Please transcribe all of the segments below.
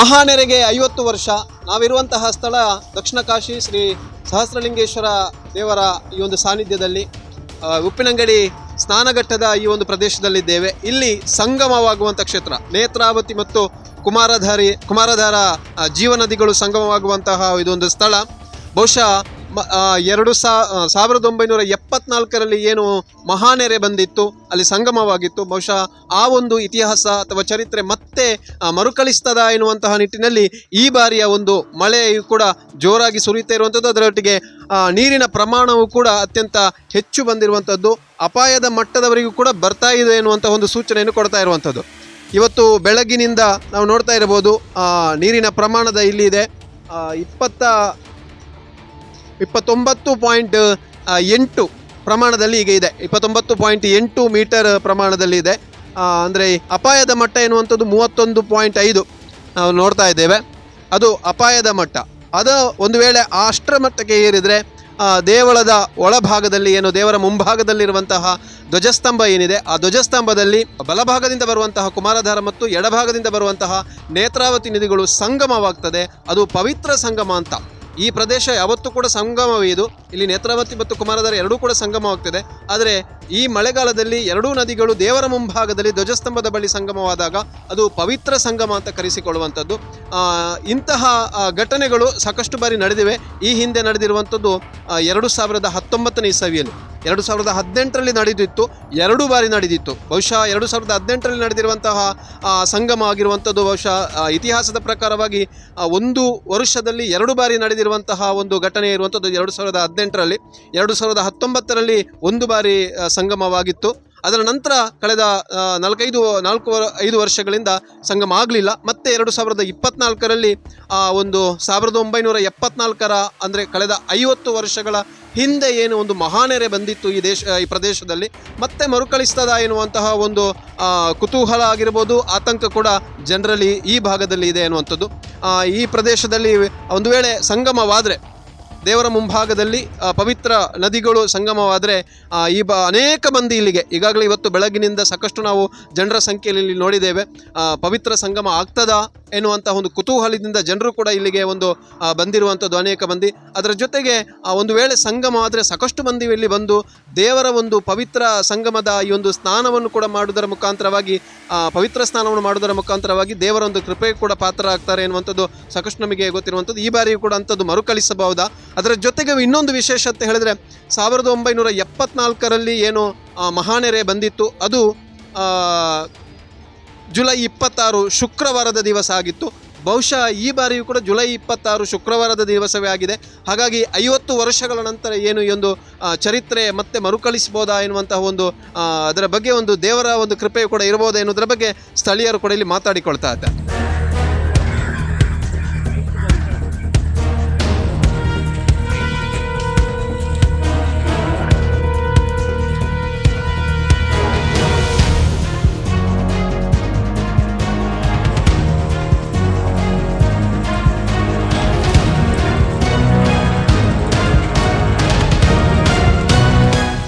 ಮಹಾನೆರೆಗೆ ಐವತ್ತು ವರ್ಷ. ನಾವಿರುವಂತಹ ಸ್ಥಳ ದಕ್ಷಿಣ ಕಾಶಿ ಶ್ರೀ ಸಹಸ್ರಲಿಂಗೇಶ್ವರ ದೇವರ ಈ ಒಂದು ಸಾನ್ನಿಧ್ಯದಲ್ಲಿ ಉಪ್ಪಿನಂಗಡಿ ಸ್ನಾನಘಟ್ಟದ ಈ ಒಂದು ಪ್ರದೇಶದಲ್ಲಿದ್ದೇವೆ. ಇಲ್ಲಿ ಸಂಗಮವಾಗುವಂಥ ಕ್ಷೇತ್ರ, ನೇತ್ರಾವತಿ ಮತ್ತು ಕುಮಾರಧಾರಿ, ಕುಮಾರಧಾರ ಜೀವನದಿಗಳು ಸಂಗಮವಾಗುವಂತಹ ಇದೊಂದು ಸ್ಥಳ. ಬಹುಶಃ ಎರಡು ಸಾವಿರದ ಒಂಬೈನೂರ ಎಪ್ಪತ್ನಾಲ್ಕರಲ್ಲಿ ಏನು ಮಹಾನೆರೆ ಬಂದಿತ್ತು, ಅಲ್ಲಿ ಸಂಗಮವಾಗಿತ್ತು. ಬಹುಶಃ ಆ ಒಂದು ಇತಿಹಾಸ ಅಥವಾ ಚರಿತ್ರೆ ಮತ್ತೆ ಮರುಕಳಿಸ್ತದ ಎನ್ನುವಂತಹ ನಿಟ್ಟಿನಲ್ಲಿ ಈ ಬಾರಿಯ ಒಂದು ಮಳೆಯು ಕೂಡ ಜೋರಾಗಿ ಸುರಿಯುತ್ತಾ ಇರುವಂಥದ್ದು. ಅದರೊಟ್ಟಿಗೆ ನೀರಿನ ಪ್ರಮಾಣವು ಕೂಡ ಅತ್ಯಂತ ಹೆಚ್ಚು ಬಂದಿರುವಂಥದ್ದು. ಅಪಾಯದ ಮಟ್ಟದವರೆಗೂ ಕೂಡ ಬರ್ತಾ ಇದೆ ಎನ್ನುವಂಥ ಒಂದು ಸೂಚನೆಯನ್ನು ಕೊಡ್ತಾ ಇರುವಂಥದ್ದು. ಇವತ್ತು ಬೆಳಗಿನಿಂದ ನಾವು ನೋಡ್ತಾ ಇರಬಹುದು ನೀರಿನ ಪ್ರಮಾಣದ ಇಲ್ಲಿದೆ ಇಪ್ಪತ್ತ ಇಪ್ಪತ್ತೊಂಬತ್ತು ಪಾಯಿಂಟ್ ಎಂಟು ಪ್ರಮಾಣದಲ್ಲಿ ಈಗ ಇದೆ. ಇಪ್ಪತ್ತೊಂಬತ್ತು ಪಾಯಿಂಟ್ ಎಂಟು ಮೀಟರ್ ಪ್ರಮಾಣದಲ್ಲಿ ಇದೆ. ಅಂದರೆ ಅಪಾಯದ ಮಟ್ಟ ಎನ್ನುವಂಥದ್ದು ಮೂವತ್ತೊಂದು ಪಾಯಿಂಟ್ ಐದು ನಾವು ನೋಡ್ತಾ ಇದ್ದೇವೆ. ಅದು ಅಪಾಯದ ಮಟ್ಟ. ಅದು ಒಂದು ವೇಳೆ ಅಷ್ಟರ ಮಟ್ಟಕ್ಕೆ ಏರಿದರೆ ದೇವಳದ ಒಳಭಾಗದಲ್ಲಿ ಏನು, ದೇವರ ಮುಂಭಾಗದಲ್ಲಿರುವಂತಹ ಧ್ವಜಸ್ತಂಭ ಏನಿದೆ, ಆ ಧ್ವಜಸ್ತಂಭದಲ್ಲಿ ಬಲಭಾಗದಿಂದ ಬರುವಂತಹ ಕುಮಾರಧಾರ ಮತ್ತು ಎಡಭಾಗದಿಂದ ಬರುವಂತಹ ನೇತ್ರಾವತಿ ನದಿಗಳು ಸಂಗಮವಾಗ್ತದೆ. ಅದು ಪವಿತ್ರ ಸಂಗಮ ಅಂತ. ಈ ಪ್ರದೇಶ ಯಾವತ್ತೂ ಕೂಡ ಸಂಗಮವೇ ಇದು. ಇಲ್ಲಿ ನೇತ್ರಾವತಿ ಮತ್ತು ಕುಮಾರಧಾರ ಎರಡೂ ಕೂಡ ಸಂಗಮವಾಗ್ತಿದೆ. ಆದರೆ ಈ ಮಳೆಗಾಲದಲ್ಲಿ ಎರಡೂ ನದಿಗಳು ದೇವರ ಮುಂಭಾಗದಲ್ಲಿ ಧ್ವಜಸ್ತಂಭದ ಬಳಿ ಸಂಗಮವಾದಾಗ ಅದು ಪವಿತ್ರ ಸಂಗಮ ಅಂತ ಕರೆಸಿಕೊಳ್ಳುವಂಥದ್ದು. ಇಂತಹ ಘಟನೆಗಳು ಸಾಕಷ್ಟು ಬಾರಿ ನಡೆದಿವೆ. ಈ ಹಿಂದೆ ನಡೆದಿರುವಂಥದ್ದು ಎರಡು ಸಾವಿರದ ಹತ್ತೊಂಬತ್ತನೇ ಇಸವಿಯಲ್ಲಿ. ಎರಡು ಸಾವಿರದ ಹದಿನೆಂಟರಲ್ಲಿ ನಡೆದಿತ್ತು, ಎರಡು ಬಾರಿ ನಡೆದಿತ್ತು. ಬಹುಶಃ ಎರಡು ಸಾವಿರದ ಹದಿನೆಂಟರಲ್ಲಿ ನಡೆದಿರುವಂತಹ ಸಂಗಮ ಆಗಿರುವಂಥದ್ದು ಬಹುಶಃ ಇತಿಹಾಸದ ಪ್ರಕಾರವಾಗಿ ಒಂದು ವರ್ಷದಲ್ಲಿ ಎರಡು ಬಾರಿ ನಡೆದಿರುವಂತಹ ಒಂದು ಘಟನೆ ಇರುವಂಥದ್ದು ಎರಡು ಸಾವಿರದ ಹದಿನೆಂಟರಲ್ಲಿ. ಎರಡು ಸಾವಿರದ ಹತ್ತೊಂಬತ್ತರಲ್ಲಿ ಒಂದು ಬಾರಿ ಸಂಗಮವಾಗಿತ್ತು. ಅದರ ನಂತರ ಕಳೆದ ನಾಲ್ಕೈದು, ನಾಲ್ಕು ಐದು ವರ್ಷಗಳಿಂದ ಸಂಗಮ ಆಗಲಿಲ್ಲ. ಮತ್ತೆ ಎರಡು ಸಾವಿರದ ಇಪ್ಪತ್ನಾಲ್ಕರಲ್ಲಿ ಒಂದು ಸಾವಿರದ ಒಂಬೈನೂರ ಎಪ್ಪತ್ನಾಲ್ಕರ, ಅಂದರೆ ಕಳೆದ ಐವತ್ತು ವರ್ಷಗಳ ಹಿಂದೆ ಏನು ಒಂದು ಮಹಾನೆರೆ ಬಂದಿತ್ತು ಈ ದೇಶ, ಈ ಪ್ರದೇಶದಲ್ಲಿ. ಮತ್ತೆ ಮರುಕಳಿಸ್ತದ ಎನ್ನುವಂತಹ ಒಂದು ಕುತೂಹಲ ಆಗಿರ್ಬೋದು, ಆತಂಕ ಕೂಡ ಜನರಲ್ಲಿ ಈ ಭಾಗದಲ್ಲಿ ಇದೆ ಎನ್ನುವಂಥದ್ದು. ಈ ಪ್ರದೇಶದಲ್ಲಿ ಒಂದು ವೇಳೆ ಸಂಗಮವಾದರೆ ದೇವರ ಮುಂಭಾಗದಲ್ಲಿ ಪವಿತ್ರ ನದಿಗಳು ಸಂಗಮವಾದರೆ ಈ ಬ, ಅನೇಕ ಮಂದಿ ಇಲ್ಲಿಗೆ. ಈಗಾಗಲೇ ಇವತ್ತು ಬೆಳಗಿನಿಂದ ಸಾಕಷ್ಟು ನಾವು ಜನರ ಸಂಖ್ಯೆಯಲ್ಲಿ ಇಲ್ಲಿ ನೋಡಿದ್ದೇವೆ. ಪವಿತ್ರ ಸಂಗಮ ಆಗ್ತದಾ ಎನ್ನುವಂಥ ಒಂದು ಕುತೂಹಲದಿಂದ ಜನರು ಕೂಡ ಇಲ್ಲಿಗೆ ಒಂದು ಬಂದಿರುವಂಥದ್ದು ಅನೇಕ ಮಂದಿ. ಅದರ ಜೊತೆಗೆ ಒಂದು ವೇಳೆ ಸಂಗಮ ಆದರೆ ಸಾಕಷ್ಟು ಮಂದಿ ಇಲ್ಲಿ ಬಂದು ದೇವರ ಒಂದು ಪವಿತ್ರ ಸಂಗಮದ ಈ ಒಂದು ಸ್ನಾನವನ್ನು ಕೂಡ ಮಾಡುವುದರ ಮುಖಾಂತರವಾಗಿ ಪವಿತ್ರ ಸ್ನಾನವನ್ನು ಮಾಡುವುದರ ಮುಖಾಂತರವಾಗಿ ದೇವರ ಒಂದು ಕೃಪೆಗೆ ಕೂಡ ಪಾತ್ರರಾಗ್ತಾರೆ ಎನ್ನುವಂಥದ್ದು ಸಾಕಷ್ಟು ನಮಗೆ ಗೊತ್ತಿರುವಂಥದ್ದು. ಈ ಬಾರಿಯೂ ಕೂಡ ಅಂಥದ್ದು ಮರುಕಳಿಸಬಹುದಾ? ಅದರ ಜೊತೆಗೆ ಇನ್ನೊಂದು ವಿಶೇಷತೆ ಹೇಳಿದ್ರೆ ಸಾವಿರದ ಒಂಬೈನೂರ ಎಪ್ಪತ್ನಾಲ್ಕರಲ್ಲಿ ಏನು ಮಹಾನೆರೆ ಬಂದಿತ್ತು. ಅದು ಜುಲೈ ಇಪ್ಪತ್ತಾರು ಶುಕ್ರವಾರದ ದಿವಸ ಆಗಿತ್ತು. ಬಹುಶಃ ಈ ಬಾರಿಯೂ ಕೂಡ ಜುಲೈ ಇಪ್ಪತ್ತಾರು ಶುಕ್ರವಾರದ ದಿವಸವೇ ಆಗಿದೆ. ಹಾಗಾಗಿ ಐವತ್ತು ವರ್ಷಗಳ ನಂತರ ಏನು ಈ ಒಂದು ಚರಿತ್ರೆ ಮತ್ತೆ ಮರುಕಳಿಸ್ಬೋದಾ ಎನ್ನುವಂತಹ ಒಂದು ಅದರ ಬಗ್ಗೆ ಒಂದು ದೇವರ ಒಂದು ಕೃಪೆಯು ಕೂಡ ಇರ್ಬೋದಾ ಎನ್ನುವುದರ ಬಗ್ಗೆ ಸ್ಥಳೀಯರು ಕೂಡ ಇಲ್ಲಿ ಮಾತಾಡಿಕೊಳ್ತಾ ಇದ್ದಾರೆ.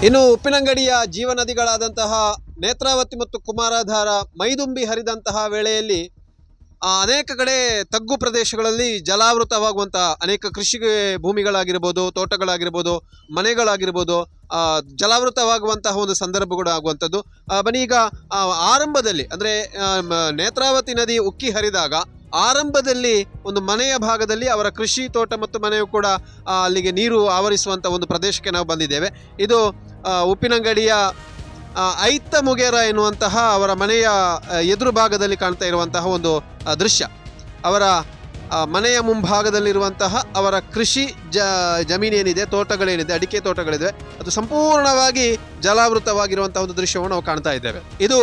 ಇನ್ನು ಉಪ್ಪಿನಂಗಡಿಯ ಜೀವನದಿಗಳಾದಂತಹ ನೇತ್ರಾವತಿ ಮತ್ತು ಕುಮಾರಧಾರ ಮೈದುಂಬಿ ಹರಿದಂತಹ ವೇಳೆಯಲ್ಲಿ ಅನೇಕ ಕಡೆ ತಗ್ಗು ಪ್ರದೇಶಗಳಲ್ಲಿ ಜಲಾವೃತವಾಗುವಂತಹ ಅನೇಕ ಕೃಷಿ ಭೂಮಿಗಳಾಗಿರ್ಬೋದು, ತೋಟಗಳಾಗಿರ್ಬೋದು, ಮನೆಗಳಾಗಿರ್ಬೋದು ಜಲಾವೃತವಾಗುವಂತಹ ಒಂದು ಸಂದರ್ಭಗಳು ಆಗುವಂಥದ್ದು. ಬನ್ನಿ ಈಗ ಆರಂಭದಲ್ಲಿ, ಅಂದರೆ ನೇತ್ರಾವತಿ ನದಿ ಉಕ್ಕಿ ಹರಿದಾಗ ಆರಂಭದಲ್ಲಿ ಒಂದು ಮನೆಯ ಭಾಗದಲ್ಲಿ ಅವರ ಕೃಷಿ ತೋಟ ಮತ್ತು ಮನೆಯು ಕೂಡ ಅಲ್ಲಿಗೆ ನೀರು ಆವರಿಸುವಂಥ ಒಂದು ಪ್ರದೇಶಕ್ಕೆ ನಾವು ಬಂದಿದ್ದೇವೆ. ಇದು ಉಪ್ಪಿನಂಗಡಿಯ ಐತ ಮುಗೇರ ಎನ್ನುವಂತಹ ಅವರ ಮನೆಯ ಎದುರು ಭಾಗದಲ್ಲಿ ಕಾಣ್ತಾ ಇರುವಂತಹ ಒಂದು ದೃಶ್ಯ. ಅವರ ಮನೆಯ ಮುಂಭಾಗದಲ್ಲಿರುವಂತಹ ಅವರ ಕೃಷಿ ಜ, ಜಮೀನೇನಿದೆ, ತೋಟಗಳೇನಿದೆ, ಅಡಿಕೆ ತೋಟಗಳಿದೆ, ಅದು ಸಂಪೂರ್ಣವಾಗಿ ಜಲಾವೃತವಾಗಿರುವಂತಹ ಒಂದು ದೃಶ್ಯವನ್ನು ನಾವು ಕಾಣ್ತಾ ಇದ್ದೇವೆ. ಇದು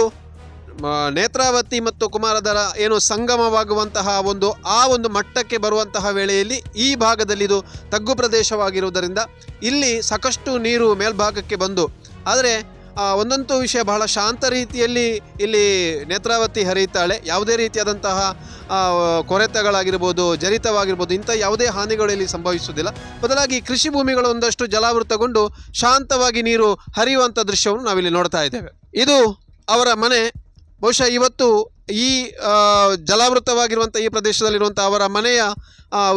ನೇತ್ರಾವತಿ ಮತ್ತು ಕುಮಾರಧಾರ ಏನು ಸಂಗಮವಾಗುವಂತಹ ಒಂದು, ಆ ಒಂದು ಮಟ್ಟಕ್ಕೆ ಬರುವಂತಹ ವೇಳೆಯಲ್ಲಿ ಈ ಭಾಗದಲ್ಲಿ ಇದು ತಗ್ಗು ಪ್ರದೇಶವಾಗಿರುವುದರಿಂದ ಇಲ್ಲಿ ಸಾಕಷ್ಟು ನೀರು ಮೇಲ್ಭಾಗಕ್ಕೆ ಬಂದು, ಆದರೆ ಒಂದಂತೂ ವಿಷಯ ಬಹಳ ಶಾಂತ ರೀತಿಯಲ್ಲಿ ಇಲ್ಲಿ ನೇತ್ರಾವತಿ ಹರಿಯುತ್ತಾಳೆ. ಯಾವುದೇ ರೀತಿಯಾದಂತಹ ಕೊರೆತಗಳಾಗಿರ್ಬೋದು, ಜರಿತವಾಗಿರ್ಬೋದು, ಇಂಥ ಯಾವುದೇ ಹಾನಿಗಳು ಇಲ್ಲಿ ಸಂಭವಿಸುವುದಿಲ್ಲ. ಬದಲಾಗಿ ಕೃಷಿ ಭೂಮಿಗಳು ಒಂದಷ್ಟು ಜಲಾವೃತಗೊಂಡು ಶಾಂತವಾಗಿ ನೀರು ಹರಿಯುವಂಥ ದೃಶ್ಯವನ್ನು ನಾವಿಲ್ಲಿ ನೋಡ್ತಾ ಇದ್ದೇವೆ. ಇದು ಅವರ ಮನೆ ಬಹುಶಃ ಇವತ್ತು ಈ ಜಲಾವೃತವಾಗಿರುವಂಥ ಈ ಪ್ರದೇಶದಲ್ಲಿರುವಂಥ ಅವರ ಮನೆಯ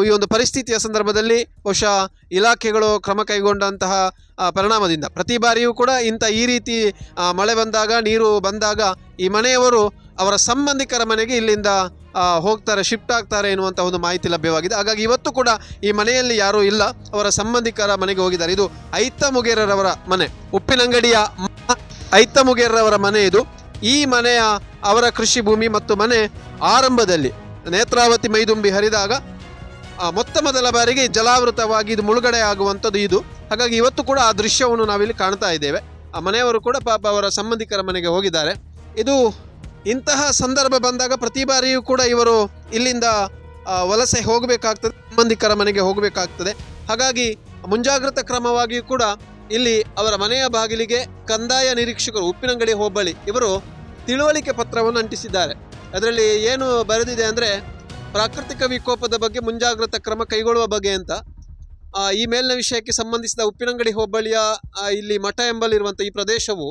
ಈ ಒಂದು ಪರಿಸ್ಥಿತಿಯ ಸಂದರ್ಭದಲ್ಲಿ ಬಹುಶಃ ಇಲಾಖೆಗಳು ಕ್ರಮ ಕೈಗೊಂಡಂತಹ ಪರಿಣಾಮದಿಂದ ಪ್ರತಿ ಬಾರಿಯೂ ಕೂಡ ಇಂಥ ಈ ರೀತಿ ಮಳೆ ಬಂದಾಗ, ನೀರು ಬಂದಾಗ ಈ ಮನೆಯವರು ಅವರ ಸಂಬಂಧಿಕರ ಮನೆಗೆ ಇಲ್ಲಿಂದ ಹೋಗ್ತಾರೆ, ಶಿಫ್ಟ್ ಆಗ್ತಾರೆ ಎನ್ನುವಂಥ ಒಂದು ಮಾಹಿತಿ ಲಭ್ಯವಾಗಿದೆ. ಹಾಗಾಗಿ ಇವತ್ತು ಕೂಡ ಈ ಮನೆಯಲ್ಲಿ ಯಾರೂ ಇಲ್ಲ, ಅವರ ಸಂಬಂಧಿಕರ ಮನೆಗೆ ಹೋಗಿದ್ದಾರೆ. ಇದು ಐತ ಮುಗೇರರವರ ಮನೆ, ಉಪ್ಪಿನಂಗಡಿಯ ಐತ ಮುಗೇರರವರ ಮನೆ ಇದು. ಈ ಮನೆಯ ಅವರ ಕೃಷಿ ಭೂಮಿ ಮತ್ತು ಮನೆ ಆರಂಭದಲ್ಲಿ ನೇತ್ರಾವತಿ ಮೈದುಂಬಿ ಹರಿದಾಗ ಮೊತ್ತ ಮೊದಲ ಬಾರಿಗೆ ಜಲಾವೃತವಾಗಿ ಇದು ಮುಳುಗಡೆ ಆಗುವಂಥದ್ದು ಇದು. ಹಾಗಾಗಿ ಇವತ್ತು ಕೂಡ ಆ ದೃಶ್ಯವನ್ನು ನಾವಿಲ್ಲಿ ಕಾಣ್ತಾ ಇದ್ದೇವೆ. ಆ ಮನೆಯವರು ಕೂಡ ಪಾಪ ಅವರ ಸಂಬಂಧಿಕರ ಮನೆಗೆ ಹೋಗಿದ್ದಾರೆ. ಇದು ಇಂತಹ ಸಂದರ್ಭ ಬಂದಾಗ ಪ್ರತಿ ಬಾರಿಯೂ ಕೂಡ ಇವರು ಇಲ್ಲಿಂದ ವಲಸೆ ಹೋಗಬೇಕಾಗ್ತದೆ, ಸಂಬಂಧಿಕರ ಮನೆಗೆ ಹೋಗಬೇಕಾಗ್ತದೆ. ಹಾಗಾಗಿ ಮುಂಜಾಗ್ರತಾ ಕ್ರಮವಾಗಿಯೂ ಕೂಡ ಇಲ್ಲಿ ಅವರ ಮನೆಯ ಬಾಗಿಲಿಗೆ ಕಂದಾಯ ನಿರೀಕ್ಷಕರು, ಉಪ್ಪಿನಂಗಡಿ ಹೋಬಳಿ ಇವರು ತಿಳುವಳಿಕೆ ಪತ್ರವನ್ನು ಅಂಟಿಸಿದ್ದಾರೆ. ಅದರಲ್ಲಿ ಏನು ಬರೆದಿದೆ ಅಂದರೆ, ಪ್ರಾಕೃತಿಕ ವಿಕೋಪದ ಬಗ್ಗೆ ಮುಂಜಾಗ್ರತಾ ಕ್ರಮ ಕೈಗೊಳ್ಳುವ ಬಗ್ಗೆ ಅಂತ. ಈ ಮೇಲಿನ ವಿಷಯಕ್ಕೆ ಸಂಬಂಧಿಸಿದ ಉಪ್ಪಿನಂಗಡಿ ಹೋಬಳಿಯ ಇಲ್ಲಿ ಮಠ ಎಂಬಲ್ಲಿರುವಂಥ ಈ ಪ್ರದೇಶವು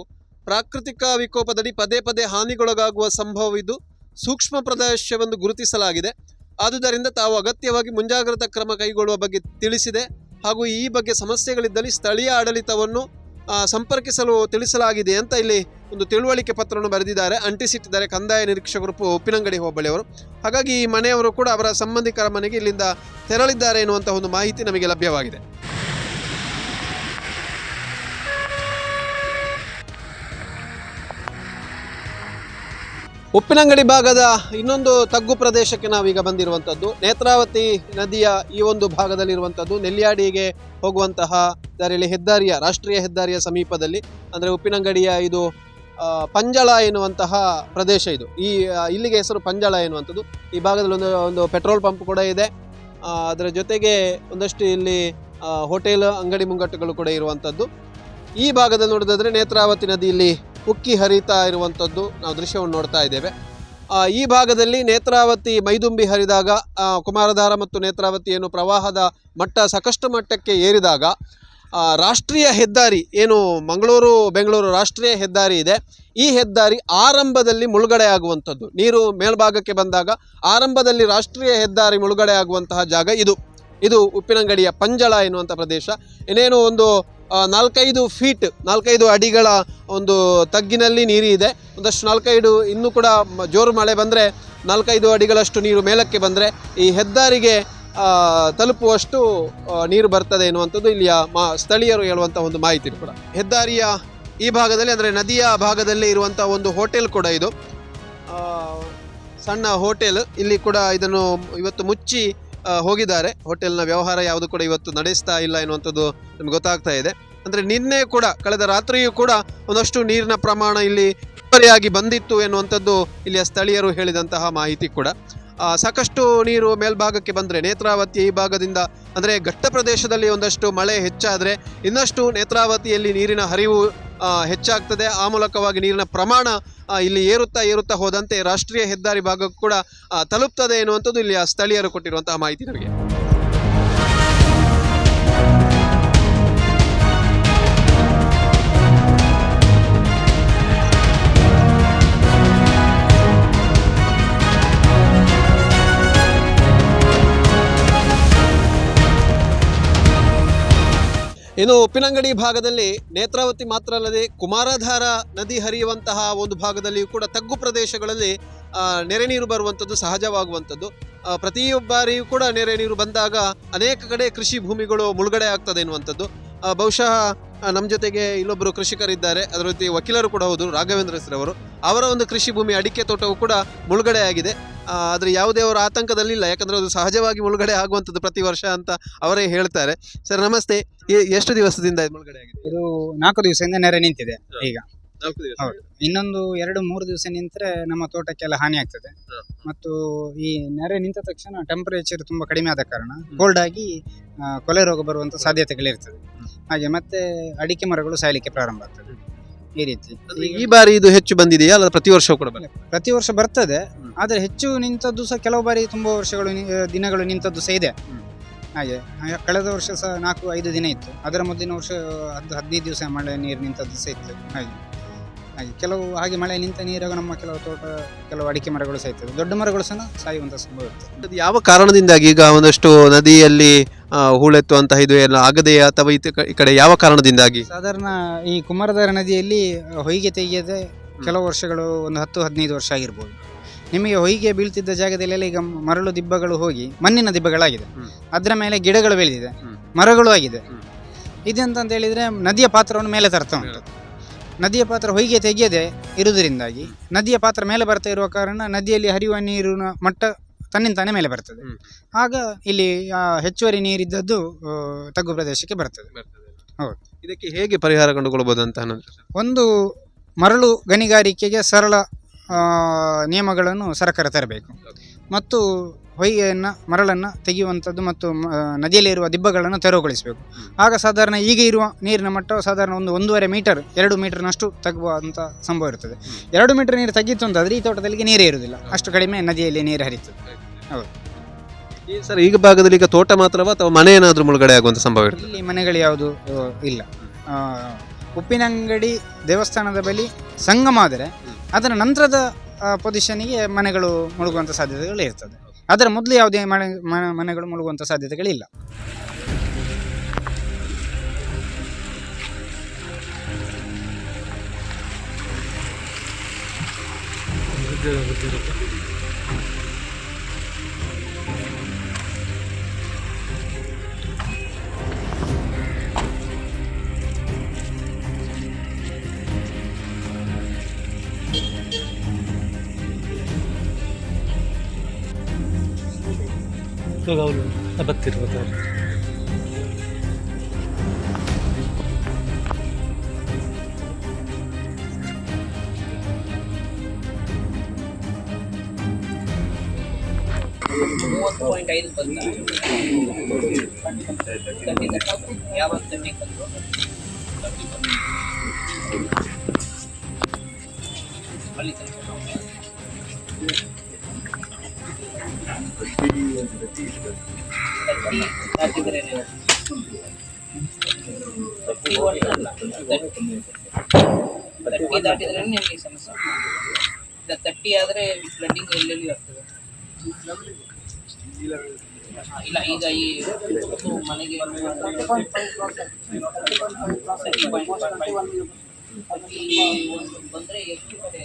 ಪ್ರಾಕೃತಿಕ ವಿಕೋಪದಡಿ ಪದೇ ಪದೇ ಹಾನಿಗೊಳಗಾಗುವ ಸಂಭವವಿದ್ದು, ಸೂಕ್ಷ್ಮ ಪ್ರದೇಶವೆಂದು ಗುರುತಿಸಲಾಗಿದೆ. ಆದುದರಿಂದ ತಾವು ಅಗತ್ಯವಾಗಿ ಮುಂಜಾಗ್ರತಾ ಕ್ರಮ ಕೈಗೊಳ್ಳುವ ಬಗ್ಗೆ ತಿಳಿಸಿದೆ. ಹಾಗೂ ಈ ಬಗ್ಗೆ ಸಮಸ್ಯೆಗಳಿದ್ದಲ್ಲಿ ಸ್ಥಳೀಯ ಆಡಳಿತವನ್ನು ಸಂಪರ್ಕಿಸಲು ತಿಳಿಸಲಾಗಿದೆ ಅಂತ ಇಲ್ಲಿ ಒಂದು ತಿಳುವಳಿಕೆ ಪತ್ರವನ್ನು ಬರೆದಿದ್ದಾರೆ. ಅಂಟಿಸಿಟ್ಟಿದ್ದಾರೆ ಕಂದಾಯ ನಿರೀಕ್ಷಕರು ಉಪ್ಪಿನಂಗಡಿ ಹೋಬಳಿಯವರು ಹಾಗಾಗಿ ಈ ಮನೆಯವರು ಕೂಡ ಅವರ ಸಂಬಂಧಿಕರ ಮನೆಗೆ ಇಲ್ಲಿಂದ ತೆರಳಿದ್ದಾರೆ ಎನ್ನುವಂತಹ ಒಂದು ಮಾಹಿತಿ ನಮಗೆ ಲಭ್ಯವಾಗಿದೆ. ಉಪ್ಪಿನಂಗಡಿ ಭಾಗದ ಇನ್ನೊಂದು ತಗ್ಗು ಪ್ರದೇಶಕ್ಕೆ ನಾವೀಗ ಬಂದಿರುವಂಥದ್ದು ನೇತ್ರಾವತಿ ನದಿಯ ಈ ಒಂದು ಭಾಗದಲ್ಲಿರುವಂಥದ್ದು ನೆಲ್ಯಾಡಿಗೆ ಹೋಗುವಂತಹ ದಾರಿಯಲ್ಲಿ ಹೆದ್ದಾರಿಯ, ರಾಷ್ಟ್ರೀಯ ಹೆದ್ದಾರಿಯ ಸಮೀಪದಲ್ಲಿ. ಅಂದರೆ ಉಪ್ಪಿನಂಗಡಿಯ ಇದು ಪಂಜಳ ಎನ್ನುವಂತಹ ಪ್ರದೇಶ ಇದು. ಈ ಇಲ್ಲಿಗೆ ಹೆಸರು ಪಂಜಳ ಎನ್ನುವಂಥದ್ದು. ಈ ಭಾಗದಲ್ಲಿ ಒಂದು ಒಂದು ಪೆಟ್ರೋಲ್ ಪಂಪ್ ಕೂಡ ಇದೆ. ಅದರ ಜೊತೆಗೆ ಒಂದಷ್ಟು ಇಲ್ಲಿ ಹೋಟೆಲ್ ಅಂಗಡಿ ಮುಂಗಟ್ಟುಗಳು ಕೂಡ ಇರುವಂಥದ್ದು. ಈ ಭಾಗದಲ್ಲಿ ನೋಡೋದಾದರೆ ನೇತ್ರಾವತಿ ನದಿ ಇಲ್ಲಿ ಉಕ್ಕಿ ಹರಿತಾ ಇರುವಂಥದ್ದು ನಾವು ದೃಶ್ಯವನ್ನು ನೋಡ್ತಾ ಇದ್ದೇವೆ. ಈ ಭಾಗದಲ್ಲಿ ನೇತ್ರಾವತಿ ಮೈದುಂಬಿ ಹರಿದಾಗ ಕುಮಾರಧಾರ ಮತ್ತು ನೇತ್ರಾವತಿಯನ್ನು ಪ್ರವಾಹದ ಮಟ್ಟ ಸಾಕಷ್ಟು ಮಟ್ಟಕ್ಕೆ ಏರಿದಾಗ ರಾಷ್ಟ್ರೀಯ ಹೆದ್ದಾರಿ, ಏನು ಮಂಗಳೂರು, ಬೆಂಗಳೂರು ರಾಷ್ಟ್ರೀಯ ಹೆದ್ದಾರಿ ಇದೆ. ಈ ಹೆದ್ದಾರಿ ಆರಂಭದಲ್ಲಿ ಮುಳುಗಡೆ ಆಗುವಂಥದ್ದು. ನೀರು ಮೇಲ್ಭಾಗಕ್ಕೆ ಬಂದಾಗ ಆರಂಭದಲ್ಲಿ ರಾಷ್ಟ್ರೀಯ ಹೆದ್ದಾರಿ ಮುಳುಗಡೆ ಆಗುವಂತಹ ಜಾಗ ಇದು. ಇದು ಉಪ್ಪಿನಂಗಡಿಯ ಪಂಜಳ ಎನ್ನುವಂಥ ಪ್ರದೇಶ. ಇನ್ನೇನು ಒಂದು ನಾಲ್ಕೈದು ಫೀಟ್, ನಾಲ್ಕೈದು ಅಡಿಗಳ ಒಂದು ತಗ್ಗಿನಲ್ಲಿ ನೀರು ಇದೆ. ಒಂದಷ್ಟು ನಾಲ್ಕೈದು, ಇನ್ನೂ ಕೂಡ ಜೋರು ಮಳೆ ಬಂದರೆ ನಾಲ್ಕೈದು ಅಡಿಗಳಷ್ಟು ನೀರು ಮೇಲಕ್ಕೆ ಬಂದರೆ ಈ ಹೆದ್ದಾರಿಗೆ ತಲುಪುವಷ್ಟು ನೀರು ಬರ್ತದೆ ಎನ್ನುವಂಥದ್ದು ಇಲ್ಲಿಯ ಮಾ, ಸ್ಥಳೀಯರು ಹೇಳುವಂಥ ಒಂದು ಮಾಹಿತಿ ಕೂಡ. ಹೆದ್ದಾರಿಯ ಈ ಭಾಗದಲ್ಲಿ, ಅಂದರೆ ನದಿಯ ಭಾಗದಲ್ಲಿ ಇರುವಂಥ ಒಂದು ಹೋಟೆಲ್ ಕೂಡ ಇದು. ಸಣ್ಣ ಹೋಟೆಲ್ ಇಲ್ಲಿ ಕೂಡ ಇದನ್ನು ಇವತ್ತು ಮುಚ್ಚಿ ಹೋಗಿದ್ದಾರೆ. ಹೋಟೆಲ್ನ ವ್ಯವಹಾರ ಯಾವುದು ಕೂಡ ಇವತ್ತು ನಡೆಸ್ತಾ ಇಲ್ಲ ಎನ್ನುವಂಥದ್ದು ನಮ್ಗೆ ಗೊತ್ತಾಗ್ತಾ ಇದೆ. ಅಂದರೆ ನಿನ್ನೆ ಕೂಡ, ಕಳೆದ ರಾತ್ರಿಯೂ ಕೂಡ ಒಂದಷ್ಟು ನೀರಿನ ಪ್ರಮಾಣ ಇಲ್ಲಿ ಹೆಚ್ಚುವರಿಯಾಗಿ ಬಂದಿತ್ತು ಎನ್ನುವಂಥದ್ದು ಇಲ್ಲಿಯ ಸ್ಥಳೀಯರು ಹೇಳಿದಂತಹ ಮಾಹಿತಿ ಕೂಡ. ಸಾಕಷ್ಟು ನೀರು ಮೇಲ್ಭಾಗಕ್ಕೆ ಬಂದರೆ ನೇತ್ರಾವತಿ ಈ ಭಾಗದಿಂದ, ಅಂದರೆ ಘಟ್ಟ ಪ್ರದೇಶದಲ್ಲಿ ಒಂದಷ್ಟು ಮಳೆ ಹೆಚ್ಚಾದರೆ ಇನ್ನಷ್ಟು ನೇತ್ರಾವತಿಯಲ್ಲಿ ನೀರಿನ ಹರಿವು ಹೆಚ್ಚಾಗ್ತದೆ. ಆ ಮೂಲಕವಾಗಿ ನೀರಿನ ಪ್ರಮಾಣ ಇಲ್ಲಿ ಏರುತ್ತಾ ಏರುತ್ತಾ ಹೋದಂತೆ ರಾಷ್ಟ್ರೀಯ ಹೆದ್ದಾರಿ ಭಾಗಕ್ಕೂ ಕೂಡ ತಲುಪ್ತದೆ ಎನ್ನುವಂಥದ್ದು ಇಲ್ಲಿಯ ಸ್ಥಳೀಯರು ಕೊಟ್ಟಿರುವಂತಹ ಮಾಹಿತಿ ನಮಗೆ. ಇನ್ನು ಉಪ್ಪಿನಂಗಡಿ ಭಾಗದಲ್ಲಿ ನೇತ್ರಾವತಿ ಮಾತ್ರ ಅಲ್ಲದೆ ಕುಮಾರಧಾರ ನದಿ ಹರಿಯುವಂತಹ ಒಂದು ಭಾಗದಲ್ಲಿಯೂ ಕೂಡ ತಗ್ಗು ಪ್ರದೇಶಗಳಲ್ಲಿ ನೆರೆ ನೀರು ಬರುವಂಥದ್ದು ಸಹಜವಾಗುವಂಥದ್ದು. ಪ್ರತಿ ಬಾರಿಯೂ ಕೂಡ ನೆರೆ ನೀರು ಬಂದಾಗ ಅನೇಕ ಕಡೆ ಕೃಷಿ ಭೂಮಿಗಳು ಮುಳುಗಡೆ ಆಗ್ತದೆ ಎನ್ನುವಂಥದ್ದು. ಬಹುಶಃ ನಮ್ಮ ಜೊತೆಗೆ ಇಲ್ಲೊಬ್ಬರು ಕೃಷಿಕರಿದ್ದಾರೆ. ಅದರ ಜೊತೆ ವಕೀಲರು ಕೂಡ ಹೌದು, ರಾಘವೇಂದ್ರ ಹೆಸರವರು. ಅವರ ಒಂದು ಕೃಷಿ ಭೂಮಿ ಅಡಿಕೆ ತೋಟವು ಕೂಡ ಮುಳುಗಡೆ ಆಗಿದೆ. ಆದ್ರೆ ಯಾವುದೇ ಅವರ ಆತಂಕದಲ್ಲಿಲ್ಲ ಯಾಕಂದರೆ ಅದು ಸಹಜವಾಗಿ ಮುಳುಗಡೆ ಆಗುವಂಥದ್ದು ಪ್ರತಿ ವರ್ಷ ಅಂತ ಅವರೇ ಹೇಳ್ತಾರೆ. ಸರ್ ನಮಸ್ತೆ. ಎಷ್ಟು ದಿವಸದಿಂದ ಇದು ಮುಳುಗಡೆ ಆಗಿದೆ? ಇದು ನಾಲ್ಕು ದಿವಸದಿಂದ ನೆರೆ ನಿಂತಿದೆ ಈಗ. ನಾಲ್ಕು ದಿವಸ. ಹೌದು. ಇನ್ನೊಂದು ಎರಡು ಮೂರು ದಿವಸ ನಿಂತರೆ ನಮ್ಮ ತೋಟಕ್ಕೆಲ್ಲ ಹಾನಿ ಆಗ್ತದೆ. ಮತ್ತು ಈ ನೆರೆ ನಿಂತ ತಕ್ಷಣ ಟೆಂಪರೇಚರ್ ತುಂಬಾ ಕಡಿಮೆ ಆದ ಕಾರಣ ಕೋಲ್ಡ್ ಆಗಿ ಆ, ಕೊಲೆ ರೋಗ ಬರುವಂತ ಸಾಧ್ಯತೆಗಳಿರ್ತದೆ. ಹಾಗೆ ಮತ್ತೆ ಅಡಿಕೆ ಮರಗಳು ಸಾಯಲಿಕ್ಕೆ ಪ್ರಾರಂಭ ಆಗ್ತದೆ. ಈ ರೀತಿ. ಅಂದ್ರೆ ಈ ಬಾರಿ ಇದು ಹೆಚ್ಚು ಬಂದಿದೆಯಾ? ಅಲ್ಲ ಪ್ರತಿ ವರ್ಷ ಕೂಡ ಪ್ರತಿ ವರ್ಷ ಬರ್ತದೆ. ಆದರೆ ಹೆಚ್ಚು ನಿಂತದ್ದು ಸಹ ಕೆಲವು ಬಾರಿ ತುಂಬಾ ವರ್ಷಗಳು ನಿ- ದಿನಗಳು ನಿಂತದ್ದು ಸಹ ಇದೆ. ಹಾಗೆ ಹಾಗೆ ಕಳೆದ ವರ್ಷ ಸಹ ನಾಲ್ಕು ಐದು ದಿನ ಇತ್ತು. ಅದರ ಮೊದಲಿನ ವರ್ಷ ಹದ್ದು ಹದಿನೈದು ದಿವಸ ಮಳೆ ನೀರು ನಿಂತದ್ದು ಸಹ ಇತ್ತು. ಹಾಗೆ ಹಾಗೆ ಕೆಲವು ಹಾಗೆ ಮಳೆ ನಿಂತ ನೀರಾಗ ನಮ್ಮ ಕೆಲವು ತೋಟ ಕೆಲವು ಅಡಿಕೆ ಮರಗಳು ಸಾಯ್ತದೆ ದೊಡ್ಡ ಮರಗಳು ಸಹ ಸಾಯುವಂಥ ಸಂಭವ ಇರ್ತದೆ. ಅದು ಯಾವ ಕಾರಣದಿಂದಾಗಿ ಈಗ ಒಂದಷ್ಟು ನದಿಯಲ್ಲಿ ಹೂಳೆತ್ತುವಂತಹ ಇದು ಎಲ್ಲ ಆಗದೆ ಅಥವಾ ಈತ ಈ ಕಡೆ ಯಾವ ಕಾರಣದಿಂದಾಗಿ? ಸಾಧಾರಣ ಈ ಕುಮಾರಧಾರ ನದಿಯಲ್ಲಿ ಹೊಯ್ಗೆ ತೆಗೆಯದೆ ಕೆಲವು ವರ್ಷಗಳು ಒಂದು ಹತ್ತು ಹದಿನೈದು ವರ್ಷ ಆಗಿರ್ಬೋದು. ನಿಮಗೆ ಹೊಯ್ಗೆ ಬೀಳ್ತಿದ್ದ ಜಾಗದಲ್ಲೆಲ್ಲ ಈಗ ಮರಳು ದಿಬ್ಬಗಳು ಹೋಗಿ ಮಣ್ಣಿನ ದಿಬ್ಬಗಳಾಗಿದೆ. ಅದರ ಮೇಲೆ ಗಿಡಗಳು ಬೆಳೆದಿದೆ. ಮರಗಳು ಆಗಿದೆ. ಇದೆಂತ ಅಂತ ಹೇಳಿದ್ರೆ ನದಿಯ ಪಾತ್ರವನ್ನು ಮೇಲೆ ತರ್ತಾ ಉಂಟು. ನದಿಯ ಪಾತ್ರ ಹೊಯ್ಗೆ ತೆಗೆಯದೆ ಇರುವುದರಿಂದಾಗಿ ನದಿಯ ಪಾತ್ರ ಮೇಲೆ ಬರ್ತಾ ಇರುವ ಕಾರಣ ನದಿಯಲ್ಲಿ ಹರಿಯುವ ನೀರಿನ ಮಟ್ಟ ತನ್ನಿಂತಾನೇ ಮೇಲೆ ಬರ್ತದೆ. ಆಗ ಇಲ್ಲಿ ಆ, ಹೆಚ್ಚುವರಿ ನೀರಿದ್ದದ್ದು ಆ, ತಗ್ಗು ಪ್ರದೇಶಕ್ಕೆ ಬರ್ತದೆ. ಹೌದು. ಇದಕ್ಕೆ ಹೇಗೆ ಪರಿಹಾರ ಕಂಡುಕೊಳ್ಬಹುದು ಅಂತ ಒಂದು ಮರಳು ಗಣಿಗಾರಿಕೆಗೆ ಸರಳ ಆ, ನಿಯಮಗಳನ್ನು ಸರ್ಕಾರ ತರಬೇಕು. ಮತ್ತು ಹೊಯ್ಗೆಯನ್ನು ಮರಳನ್ನು ತೆಗೆಯುವಂಥದ್ದು ಮತ್ತು ನದಿಯಲ್ಲಿರುವ ದಿಬ್ಬಗಳನ್ನು ತೆರವುಗೊಳಿಸಬೇಕು. ಆಗ ಸಾಧಾರಣ ಈಗ ಇರುವ ನೀರಿನ ಮಟ್ಟ ಸಾಧಾರಣ ಒಂದು ಒಂದೂವರೆ ಮೀಟರ್ ಎರಡು ಮೀಟರ್ನಷ್ಟು ತಗ್ಗುವಂಥ ಸಂಭವ ಇರ್ತದೆ. ಎರಡು ಮೀಟರ್ ನೀರು ತೆಗೆಯಿತು ಅಂತಂದರೆ ಈ ತೋಟದಲ್ಲಿ ನೀರೇ ಇರುವುದಿಲ್ಲ. ಅಷ್ಟು ಕಡಿಮೆ ನದಿಯಲ್ಲಿ ನೀರು ಹರಿತದೆ ಈ ಸರ್ ಈಗ ಭಾಗದಲ್ಲಿ ಈಗ ತೋಟ ಮಾತ್ರವಾ ಅಥವಾ ಮನೆ ಏನಾದರೂ ಮುಳುಗಡೆ ಆಗುವಂಥ ಸಂಭವ ಇರ್ತದೆ? ಇಲ್ಲಿ ಮನೆಗಳು ಯಾವುದು ಇಲ್ಲ. ಉಪ್ಪಿನಂಗಡಿ ದೇವಸ್ಥಾನದ ಬಳಿ ಸಂಗಮ ಆದರೆ ಅದರ ನಂತರದ ಪೊಸಿಷನಿಗೆ ಮನೆಗಳು ಮುಳುಗುವಂಥ ಸಾಧ್ಯತೆಗಳು ಇರ್ತದೆ. ಅದರ ಮೊದಲು ಯಾವುದೇ ಮನೆ ಮನೆಗಳು ಮುಳುಗುವಂಥ ಸಾಧ್ಯತೆಗಳಿಲ್ಲ. ಇವಾಗ ಅವಳು ಬತ್ತಿರ್ಬೋದು ಮೂವತ್ತು ಪಾಯಿಂಟ್ ಐದು ಬಂದ ಯಾವಾಗ ತಣ್ಣಗೆ ಬಂದು ಅಲ್ಲಿ ತರ್ಟಿ ದಾಟಿದ್ರೆ ಸಮಸ್ಯೆ ತಟ್ಟಿ ಆದರೆ ಫ್ಲಡ್ಡಿಂಗ್ ಎಲ್ಲೆಲ್ಲಿ ಆಗ್ತದೆ ಇಲ್ಲ ಈಗ ಈ ಮನೆಗೆ ಬಂದರೆ ಎಷ್ಟು ಕಡೆ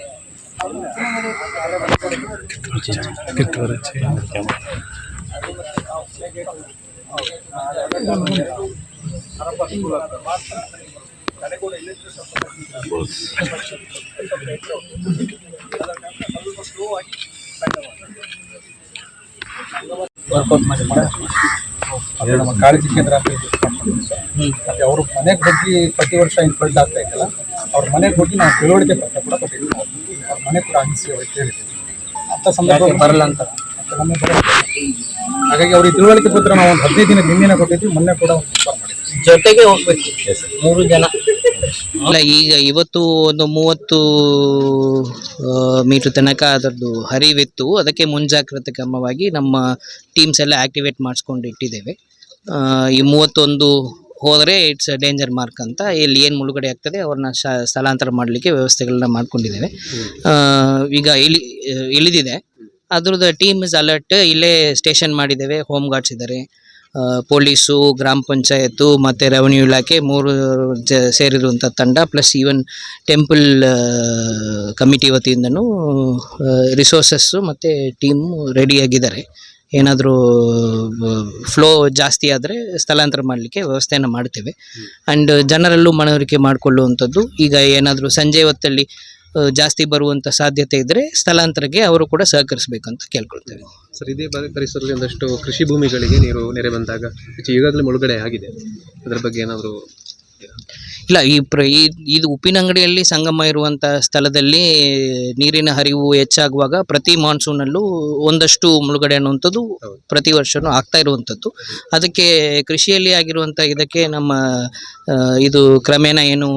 ವರ್ಕೌಟ್ ಮಾಡಿದ್ರೆ ನಮ್ಮ ಕಾಳಜಿ ಕೇಂದ್ರ ಅಂತ. ಮತ್ತೆ ಅವರು ಮನೆಗೆ ಹೋಗಿ ಪ್ರತಿ ವರ್ಷ ಇನ್ಫ್ಲಡ್ ಆಗ್ತಾ ಇತ್ತಲ್ಲ ಅವ್ರ ಮನೆಗೆ ಹೋಗಿ ನಾವು ತಿಳುವಳಿಕೆ ಪತ್ರ ಕೂಡ ಕೊಟ್ಟಿದ್ದೀವಿ. ಅವ್ರ ಮನೆ ಕೂಡ ಅನಿಸಿ ಅವ್ರಿಗೆ ಕೇಳಿದ್ದೀವಿ. ಅಂತ ಸಂದರ್ಭ ಬರಲ್ಲ ಅಂತ? ಹಾಗಾಗಿ ಅವ್ರಿಗೆ ತಿಳುವಳಿಕೆ ಪತ್ರ ನಾವು ಒಂದು ಹದಿನೈದು ದಿನ ನಿನ್ನೆ ಕೊಟ್ಟಿದ್ವಿ ಮೊನ್ನೆ ಕೂಡ ಒಂದು ಇನ್ಫಾರ್ಮ್ ಮಾಡಿದ್ವಿ ಜೊತೆಗೆ ಹೋಗ್ಬೇಕು. ಮೂರು ಜನ. ಅಲ್ಲ ಈಗ ಇವತ್ತು ಒಂದು ಮೂವತ್ತು ಮೀಟರ್ ತನಕ ಅದರದ್ದು ಹರಿವಿತ್ತು. ಅದಕ್ಕೆ ಮುಂಜಾಗ್ರತೆ ಕ್ರಮವಾಗಿ ನಮ್ಮ ಟೀಮ್ಸ್ ಎಲ್ಲ ಆಕ್ಟಿವೇಟ್ ಮಾಡಿಸ್ಕೊಂಡು ಇಟ್ಟಿದ್ದೇವೆ. ಈ ಮೂವತ್ತೊಂದು ಹೋದರೆ ಇಟ್ಸ್ ಡೇಂಜರ್ ಮಾರ್ಕ್ ಅಂತ ಇಲ್ಲಿ ಏನು ಮುಳುಗಡೆ ಆಗ್ತದೆ ಅವ್ರನ್ನ ಶ ಸ್ಥಳಾಂತರ ಮಾಡಲಿಕ್ಕೆ ವ್ಯವಸ್ಥೆಗಳನ್ನ ಮಾಡ್ಕೊಂಡಿದ್ದೇವೆ. ಈಗ ಇಳಿ ಇಳಿದಿದೆ. ಅದ್ರದ್ದು ಟೀಮ್ ಇಸ್ ಅಲರ್ಟ್ ಇಲ್ಲೇ ಸ್ಟೇಷನ್ ಮಾಡಿದ್ದೇವೆ ಹೋಮ್ ಗಾರ್ಡ್ಸ್ ಇದ್ದಾರೆ. ಪೊಲೀಸು ಗ್ರಾಮ ಪಂಚಾಯತ್ತು ಮತ್ತು ರೆವೆನ್ಯೂ ಇಲಾಖೆ ಮೂರು ಜ ಸೇರಿರುವಂಥ ತಂಡ ಪ್ಲಸ್ ಈವನ್ ಟೆಂಪಲ್ ಕಮಿಟಿ ವತಿಯಿಂದನೂ ರಿಸೋರ್ಸಸ್ಸು ಮತ್ತು ಟೀಮು ರೆಡಿಯಾಗಿದ್ದಾರೆ ಏನಾದರೂ ಫ್ಲೋ ಜಾಸ್ತಿ ಆದರೆ ಸ್ಥಳಾಂತರ ಮಾಡಲಿಕ್ಕೆ ವ್ಯವಸ್ಥೆಯನ್ನು ಮಾಡ್ತೇವೆ. ಆ್ಯಂಡ್ ಜನರಲ್ಲೂ ಮನವರಿಕೆ ಮಾಡಿಕೊಳ್ಳುವಂಥದ್ದು. ಈಗ ಏನಾದರೂ ಸಂಜೆ ಹೊತ್ತಲ್ಲಿ ಜಾಸ್ತಿ ಬರುವಂಥ ಸಾಧ್ಯತೆ ಇದ್ದರೆ ಸ್ಥಳಾಂತರಕ್ಕೆ ಅವರು ಕೂಡ ಸಹಕರಿಸಬೇಕಂತ ಕೇಳ್ಕೊಳ್ತೇವೆ. ಸರ್, ಇದೇ ಪರಿಸರದಲ್ಲಿ ಒಂದಷ್ಟು ಕೃಷಿ ಭೂಮಿಗಳಿಗೆ ನೀರು ನೆರೆ ಬಂದಾಗ ಈಗಾಗಲೇ ಮುಳುಗಡೆ ಆಗಿದೆ. ಅದರ ಬಗ್ಗೆ ಏನಾದರೂ ಇಲ್ಲ ಈ ಪ್ರ ಈ ಇದು ಉಪ್ಪಿನಂಗಡಿಯಲ್ಲಿ ಸಂಗಮ ಇರುವಂಥ ಸ್ಥಳದಲ್ಲಿ ನೀರಿನ ಹರಿವು ಹೆಚ್ಚಾಗುವಾಗ ಪ್ರತಿ ಮಾನ್ಸೂನಲ್ಲೂ ಒಂದಷ್ಟು ಮುಳುಗಡೆ ಅನ್ನುವಂಥದ್ದು ಪ್ರತಿ ವರ್ಷವೂ ಆಗ್ತಾ ಇರುವಂಥದ್ದು. ಅದಕ್ಕೆ ಕೃಷಿಯಲ್ಲಿ ಆಗಿರುವಂಥ ಇದಕ್ಕೆ ನಮ್ಮ ಇದು ಕ್ರಮೇಣ ಏನು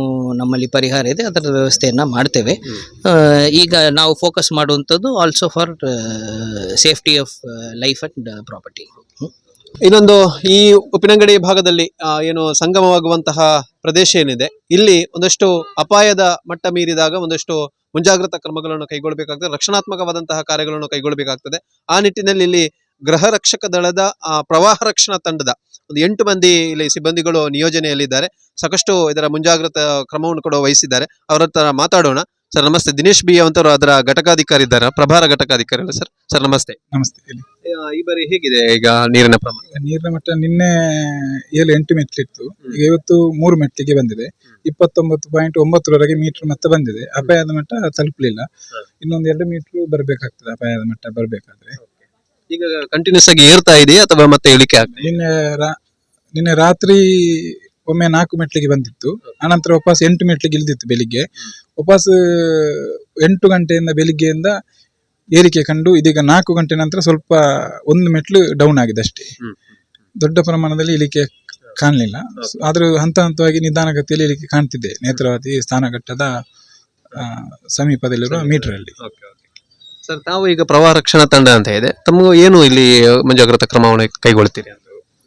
ನಮ್ಮಲ್ಲಿ ಪರಿಹಾರ ಇದೆ ಅದರ ವ್ಯವಸ್ಥೆಯನ್ನು ಮಾಡ್ತೇವೆ. ಈಗ ನಾವು ಫೋಕಸ್ ಮಾಡುವಂಥದ್ದು also for safety of life and property ಇನ್ನೊಂದು ಈ ಉಪ್ಪಿನಂಗಡಿ ಭಾಗದಲ್ಲಿ ಏನು ಸಂಗಮವಾಗುವಂತಹ ಪ್ರದೇಶ ಏನಿದೆ, ಇಲ್ಲಿ ಒಂದಷ್ಟು ಅಪಾಯದ ಮಟ್ಟ ಮೀರಿದಾಗ ಒಂದಷ್ಟು ಮುಂಜಾಗ್ರತಾ ಕ್ರಮಗಳನ್ನು ಕೈಗೊಳ್ಳಬೇಕಾಗ್ತದೆ, ರಕ್ಷಣಾತ್ಮಕವಾದಂತಹ ಕಾರ್ಯಗಳನ್ನು ಕೈಗೊಳ್ಳಬೇಕಾಗ್ತದೆ. ಆ ನಿಟ್ಟಿನಲ್ಲಿ ಇಲ್ಲಿ ಗೃಹ ರಕ್ಷಕ ದಳದ ಪ್ರವಾಹ ರಕ್ಷಣಾ ತಂಡದ ಒಂದು ಎಂಟು ಮಂದಿ ಇಲ್ಲಿ ಸಿಬ್ಬಂದಿಗಳು ನಿಯೋಜನೆಯಲ್ಲಿದ್ದಾರೆ. ಸಾಕಷ್ಟು ಇದರ ಮುಂಜಾಗ್ರತಾ ಕ್ರಮವನ್ನು ಕೂಡ ವಹಿಸಿದ್ದಾರೆ. ಅವರ ಹತ್ರ ಮಾತಾಡೋಣ. ಸರ್ ನಮಸ್ತೆ. ದಿನೇಶ್ ಬಿ ಅಂತವರು ಅದರ ಘಟಕಾಧಿಕಾರಿ ಇದ್ದಾರೆ ಪ್ರಭಾರ ಘಟಕಾಧಿಕಾರಿ ಅಲ್ಲ ಸರ್ ಸರ್ ನಮಸ್ತೆ. ನಮಸ್ತೆ ಹೇಳಿ. ಆ, ಈ ಬಾರಿ ಹೇಗಿದೆ ಈಗ ನೀರಿನ ಪ್ರಮಾಣ? ನೀರಿನ ಮಟ್ಟ ನಿನ್ನೆ ಏಳು ಎಂಟು ಮೆಟ್ಲಿತ್ತು ಈಗ ಇವತ್ತು ಮೂರು ಮೆಟ್ಲಿಗೆ ಬಂದಿದೆ. ಇಪ್ಪತ್ತೊಂಬತ್ತು ಪಾಯಿಂಟ್ ಒಂಬತ್ತರವರೆಗೆ ಮೀಟರ್ ಮತ್ತೆ ಬಂದಿದೆ. ಅಪಾಯದ ಮಟ್ಟ ತಲುಪಲಿಲ್ಲ. ಇನ್ನೊಂದು ಎರಡು ಮೀಟರ್ ಬರಬೇಕಾಗ್ತದೆ. ಅಪಾಯದ ಮಟ್ಟ ಬರಬೇಕಾದ್ರೆ. ಈಗ ಕಂಟಿನ್ಯೂಸ್ ಆಗಿ ಏರ್ತಾ ಇದೆಯಾ ಅಥವಾ ಮತ್ತೆ ಇಳಿಕೆ ಆಗ್ತದೆ ನಿನ್ನೆ ರಾ- ನಿನ್ನೆ ರಾತ್ರಿ ಒಮ್ಮೆ ನಾಲ್ಕು ಮೆಟ್ಲಿಗೆ ಬಂದಿತ್ತು. ಆನಂತರ ವಾಪಸ್ ಎಂಟು ಮೆಟ್ಲಿಗೆ ಇಳಿದಿತ್ತು ಬೆಳಿಗ್ಗೆ. ವಾಪಸ್ ಎಂಟು ಗಂಟೆಯಿಂದ ಬೆಳಿಗ್ಗೆಯಿಂದ ಏರಿಕೆ ಕಂಡು ಇದೀಗ ನಾಲ್ಕು ಗಂಟೆ ನಂತರ ಸ್ವಲ್ಪ ಒಂದು ಮೆಟ್ಲು ಡೌನ್ ಆಗಿದೆ ಅಷ್ಟೇ. ದೊಡ್ಡ ಪ್ರಮಾಣದಲ್ಲಿ ಇಳಿಕೆ ಕಾಣಲಿಲ್ಲ. ಆದರೂ ಹಂತ ಹಂತವಾಗಿ ನಿಧಾನಗತಿಯಲ್ಲಿ ಇಳಿಕೆ ಕಾಣ್ತಿದೆ. ನೇತ್ರಾವತಿ ಸ್ಥಾನಘಟ್ಟದ ಆ, ಸಮೀಪದಲ್ಲಿರುವ ಮೀಟರ್ ಅಲ್ಲಿ ಸರ್ ತಾವು ಈಗ ಪ್ರವಾಹ ರಕ್ಷಣಾ ತಂಡ ಅಂತ ಇದೆ. ತಮಗೂ ಏನು ಇಲ್ಲಿ ಮುಂಜಾಗ್ರತಾ ಕ್ರಮವನ್ನು ಕೈಗೊಳ್ತೀರಿ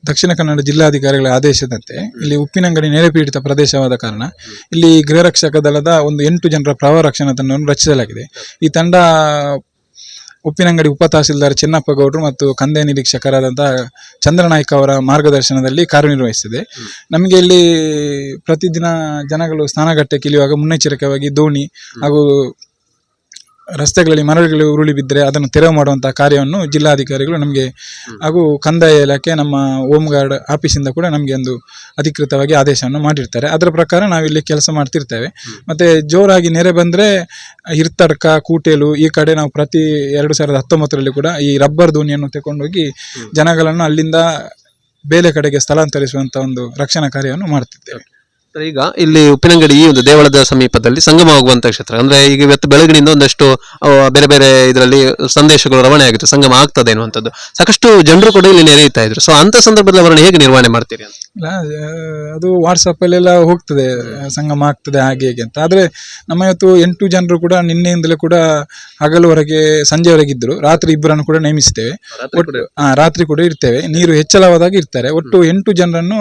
ದಕ್ಷಿಣ ಕನ್ನಡ ಜಿಲ್ಲಾಧಿಕಾರಿಗಳ ಆದೇಶದಂತೆ ಇಲ್ಲಿ ಉಪ್ಪಿನಂಗಡಿ ನೆರೆಪೀಡಿತ ಪ್ರದೇಶವಾದ ಕಾರಣ ಇಲ್ಲಿ ಗೃಹರಕ್ಷಕ ದಳದ ಒಂದು ಎಂಟು ಜನರ ಪ್ರವಾಹ ರಕ್ಷಣಾ ತಂಡವನ್ನು ರಚಿಸಲಾಗಿದೆ. ಈ ತಂಡ ಉಪ್ಪಿನಂಗಡಿ ಉಪ ತಹಸೀಲ್ದಾರ್ ಚೆನ್ನಪ್ಪ ಗೌಡರು ಮತ್ತು ಕಂದಾಯ ನಿರೀಕ್ಷಕರಾದಂತಹ ಚಂದ್ರನಾಯ್ಕ ಅವರ ಮಾರ್ಗದರ್ಶನದಲ್ಲಿ ಕಾರ್ಯನಿರ್ವಹಿಸಿದೆ. ನಮಗೆ ಇಲ್ಲಿ ಪ್ರತಿದಿನ ಜನಗಳು ಸ್ನಾನಘಟ್ಟಕ್ಕೆ ಇಳಿಯುವಾಗ ಮುನ್ನೆಚ್ಚರಿಕೆಯಾಗಿ ದೋಣಿ ಹಾಗೂ ರಸ್ತೆಗಳಲ್ಲಿ ಮರಗಳು ಉರುಳಿ ಬಿದ್ದರೆ ಅದನ್ನು ತೆರವು ಮಾಡುವಂತಹ ಕಾರ್ಯವನ್ನು ಜಿಲ್ಲಾಧಿಕಾರಿಗಳು ನಮಗೆ ಹಾಗೂ ಕಂದಾಯ ಇಲಾಖೆ ನಮ್ಮ ಹೋಮ್ ಗಾರ್ಡ್ ಆಫೀಸಿಂದ ಕೂಡ ನಮಗೆ ಒಂದು ಅಧಿಕೃತವಾಗಿ ಆದೇಶವನ್ನು ಮಾಡಿರ್ತಾರೆ. ಅದರ ಪ್ರಕಾರ ನಾವಿಲ್ಲಿ ಕೆಲಸ ಮಾಡ್ತಿರ್ತೇವೆ. ಮತ್ತೆ ಜೋರಾಗಿ ನೆರೆ ಬಂದ್ರೆ ಹಿರ್ತಡ್ಕ ಕೂಟೇಲು ಈ ಕಡೆ ನಾವು ಪ್ರತಿ ಎರಡು ಸಾವಿರದ ಹತ್ತೊಂಬತ್ತರಲ್ಲಿ ಕೂಡ ಈ ರಬ್ಬರ್ ದೋಣಿಯನ್ನು ತಗೊಂಡೋಗಿ ಜನಗಳನ್ನು ಅಲ್ಲಿಂದ ಬೇರೆ ಕಡೆಗೆ ಸ್ಥಳಾಂತರಿಸುವಂತ ಒಂದು ರಕ್ಷಣಾ ಕಾರ್ಯವನ್ನು ಮಾಡ್ತಿದ್ದೇವೆ. ಈಗ ಇಲ್ಲಿ ಉಪ್ಪಿನಂಗಡಿ ಈ ಒಂದು ದೇವಳದ ಸಮೀಪದಲ್ಲಿ ಸಂಗಮವಾಗುವಂತ ಕ್ಷೇತ್ರ. ಅಂದ್ರೆ ಈಗ ಇವತ್ತು ಬೆಳಗಿನಿಂದ ಒಂದಷ್ಟು ಬೇರೆ ಬೇರೆ ಇದರಲ್ಲಿ ಸಂದೇಶಗಳು ರವಾನೆ ಆಗುತ್ತೆ ಸಂಗಮ ಆಗ್ತದೆ ಅನ್ನುವಂಥದ್ದು ಸಾಕಷ್ಟು ಜನರು ಕೂಡ ಇಲ್ಲಿ ನೆರೆಯುತ್ತಾ ಇದ್ರು. ಸೊ ಅಂತ ಸಂದರ್ಭದಲ್ಲಿ ಅವರನ್ನು ಹೇಗೆ ನಿರ್ವಹಣೆ ಮಾಡ್ತೀರಿ ಅಂತ? ಇಲ್ಲ ಅದು ವಾಟ್ಸಪ್ ಅಲ್ಲೆಲ್ಲ ಹೋಗ್ತದೆ ಸಂಗಮ ಆಗ್ತದೆ ಹಾಗೆ ಹೇಗೆ ಅಂತ. ಆದ್ರೆ ನಮ್ಮ ಇವತ್ತು ಎಂಟು ಜನರು ಕೂಡ ನಿನ್ನೆಯಿಂದಲೇ ಕೂಡ ಹಗಲುವರೆಗೆ ಸಂಜೆವರೆಗೆ ಇದ್ರು ರಾತ್ರಿ ಇಬ್ಬರನ್ನು ಕೂಡ ನೇಮಿಸ್ತೇವೆ. ಒಟ್ಟು ಆ, ರಾತ್ರಿ ಕೂಡ ಇರ್ತೇವೆ. ನೀರು ಹೆಚ್ಚಳವಾದಾಗ ಇರ್ತಾರೆ. ಒಟ್ಟು ಎಂಟು ಜನರನ್ನು